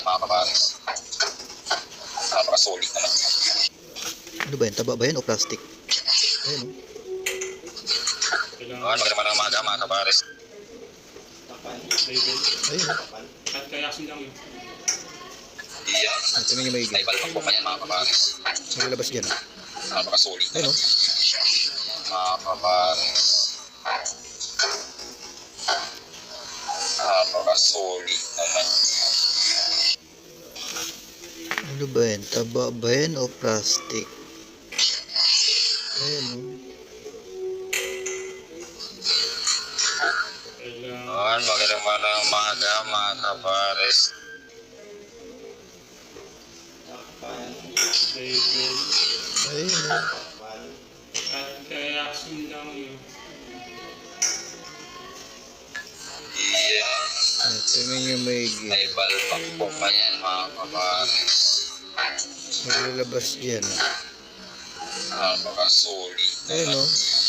yan mga kabaris. Napaka-solid naman. Ano ba yan? Taba ba yan o plastic? Ayun oh. Ano, magandang mga umaga mga kabaris. Ayun oh. At kayasin lang yun. Yan. At tingnan niyo may May balpak po pa yan mga kabaris. Nakalabas dyan. Napaka-solid Ayun naman. oh. Mga kabaris. Napaka-solid naman. Ano ba yan? Taba ba yan o plastic? Ayun oh. Kailangan. Yan, magandang umaga mga kabaris. David. Ayun oh. At kayasin lang yun. Tingnan niyo may May balpak po pa yan mga kabaris. Nakalabas dyan. Napaka-solid Ayun naman. oh.